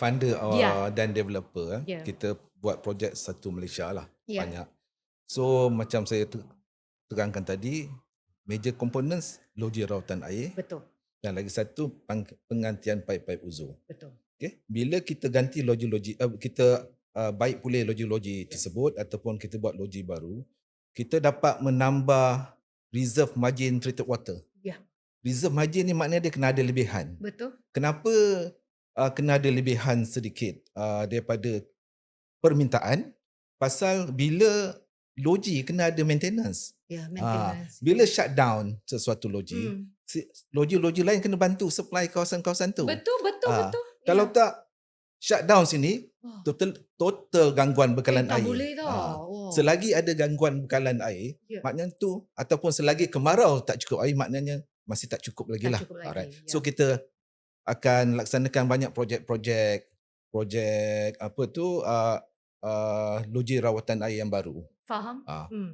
funder uh, Ya. dan developer, Ya. kita buat projek satu Malaysia lah. Ya. Banyak. So macam saya ter- terangkan tadi, major components loji rawatan air Betul. dan lagi satu peng- pengantian paip-paip uzur. Betul. Okay. Bila kita ganti loji-loji, uh, kita uh, baik pulih loji-loji tersebut ataupun kita buat loji baru, kita dapat menambah reserve margin treated water. Ya. Reserve margin ni maknanya dia kena ada lebihan. Betul. Kenapa uh, kena ada lebihan sedikit uh, daripada permintaan? Pasal bila loji kena ada maintenance. Ya, Ah, maintenance. bila shutdown sesuatu loji, Hmm. loji-loji lain kena bantu supply kawasan-kawasan tu. Betul, betul, Ah, betul. Kalau Ya. tak shutdown sini, total total gangguan bekalan eh, tak air. boleh tau. Wah. Selagi ada gangguan bekalan air, Ya. maknanya tu ataupun selagi kemarau tak cukup air maknanya masih tak cukup lagi Tak lah. cukup lagi, Alright. ya. So kita akan laksanakan banyak projek-projek projek apa tu uh, uh, loji rawatan air yang baru. Faham? Ah. Hmm.